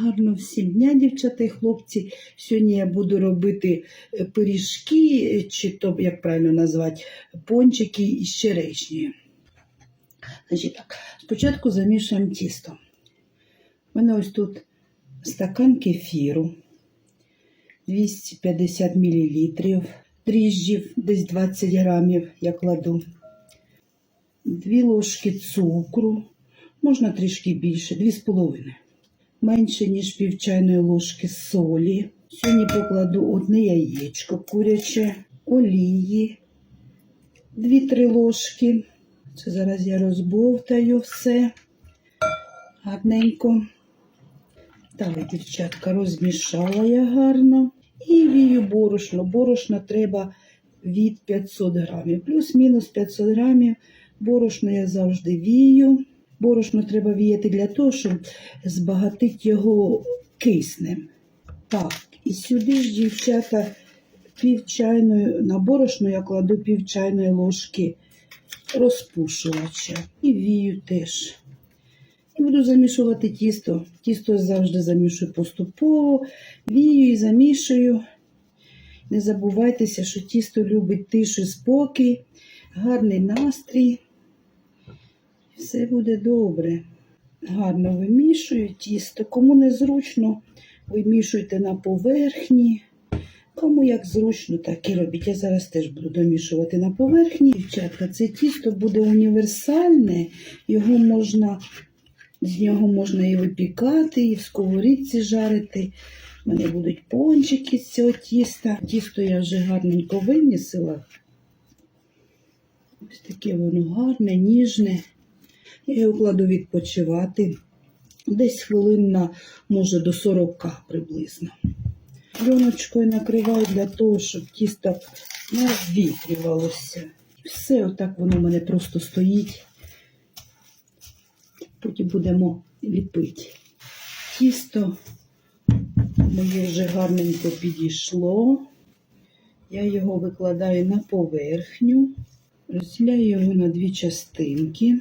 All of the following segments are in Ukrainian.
Гарно всім дня, дівчата і хлопці. Сьогодні я буду робити е, пиріжки, е, чи то, як правильно назвати, пончики із черешнею. Значить так, спочатку замішуємо тісто. У мене ось тут стакан кефіру, 250 мл, дріжджів, десь 20 грамів я кладу, 2 ложки цукру, можна трішки більше, 2,5 менше, ніж пів чайної ложки солі. Сьогодні покладу одне яєчко куряче, олії, 2-3 ложки. Це зараз я розбовтаю все гарненько. Так, дівчатка, розмішала я гарно. І вію борошно. Борошна треба від 500 грамів. Плюс-мінус 500 грамів. Борошно я завжди вію. Борошно треба віяти для того, щоб збагатити його киснем. Так, і сюди ж, дівчата, пів на борошно я кладу пів чайної ложки розпушувача. І вію теж. І буду замішувати тісто. Тісто завжди замішую поступово, вію і замішую. Не забувайтеся, що тісто любить тишу, спокій, гарний настрій. Все буде добре. Гарно вимішую тісто. Кому не зручно, вимішуйте на поверхні. Кому як зручно, так і робіть. Я зараз теж буду домішувати на поверхні. Дівчатка, це тісто буде універсальне, його можна, з нього можна і випікати, і в сковорідці жарити. У мене будуть пончики з цього тіста. Тісто я вже гарненько вимісила. Ось таке воно гарне, ніжне. Я його кладу відпочивати. Десь хвилин на, може, до 40 приблизно. Пленочкою накриваю для того, щоб тісто не звітрювалося. Все, отак воно в мене просто стоїть. Потім будемо ліпити. Тісто моє вже гарненько підійшло. Я його викладаю на поверхню, розділяю його на дві частинки.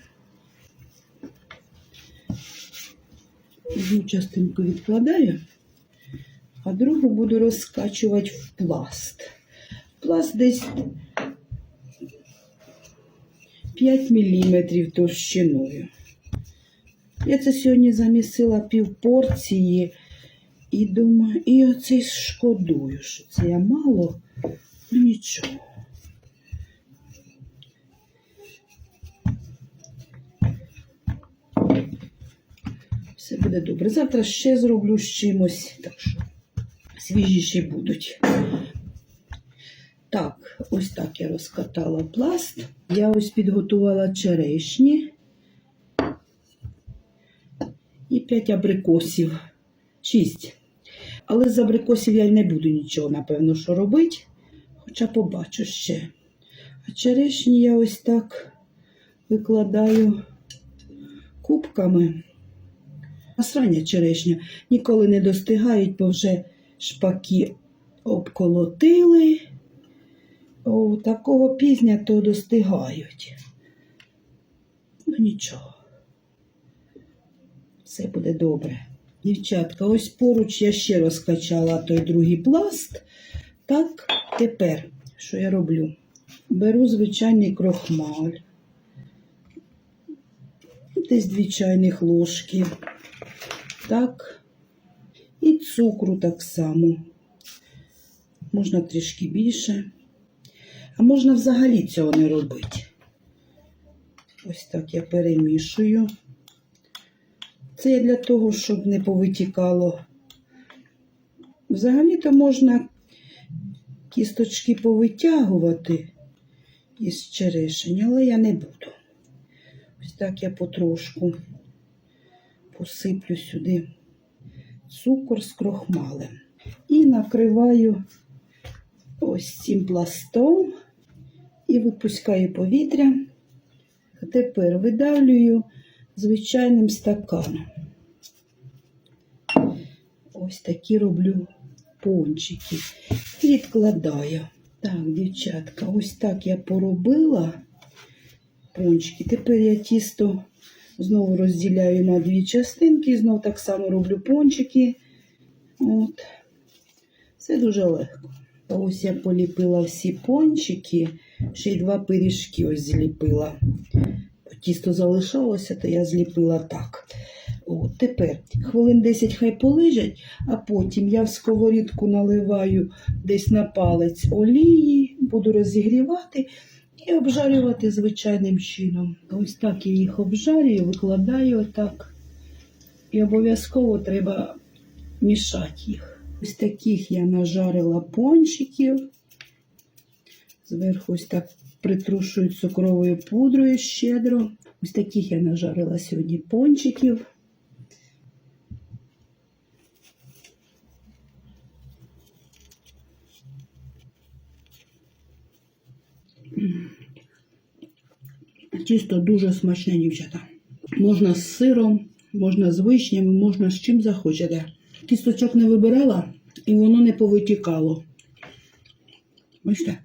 Одну частинку відкладаю, а другу буду розкачувати в пласт. Пласт десь 5 мм товщиною. Я це сьогодні замісила пів порції і думаю, і оцей шкодую, що це я мало, ну нічого. Все буде добре. Завтра ще зроблю з чимось, так що свіжіші будуть. Так, ось так я розкатала пласт. Я ось підготувала черешні і 5 абрикосів. 6. Але з абрикосів я не буду нічого, напевно, що робити. Хоча побачу ще. А черешні я ось так викладаю кубками. А черешня ніколи не достигають, бо вже шпаки обколотили. О, такого пізня то достигають. Ну нічого. Все буде добре. Дівчатка, ось поруч я ще розкачала той другий пласт. Так, тепер, що я роблю? Беру звичайний крохмаль. Десь дві чайних ложки. Так. І цукру так само. Можна трішки більше. А можна взагалі цього не робити. Ось так я перемішую. Це я для того, щоб не повитікало. Взагалі-то можна кісточки повитягувати із черешень, але я не буду. Ось так я потрошку посиплю сюди цукор з крохмалем. І накриваю ось цим пластом і випускаю повітря. Тепер видавлюю звичайним стаканом. Ось такі роблю пончики. Відкладаю. Так, дівчатка, ось так я поробила пончики. Тепер я тісто Знову розділяю на дві частинки, знову так само роблю пончики. От. Все дуже легко. Ось я поліпила всі пончики, ще й два пиріжки ось зліпила. Тісто залишалося, то я зліпила так. От, тепер хвилин 10 хай полежать, а потім я в сковорідку наливаю десь на палець олії, буду розігрівати і обжарювати звичайним чином. Ось так я їх обжарюю, викладаю отак. І обов'язково треба мішати їх. Ось таких я нажарила пончиків. Зверху ось так притрушую цукровою пудрою щедро. Ось таких я нажарила сьогодні пончиків. Тісто дуже смачне, дівчата. Можна з сиром, можна з вишнями, можна з чим захочете. Кісточок не вибирала і воно не повитікало. Бачите?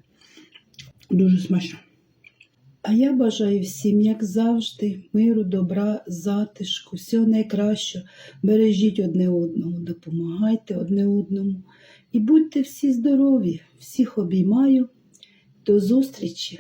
Дуже смачно. А я бажаю всім, як завжди, миру, добра, затишку, всього найкращого. Бережіть одне одного, допомагайте одне одному. І будьте всі здорові, всіх обіймаю. До зустрічі!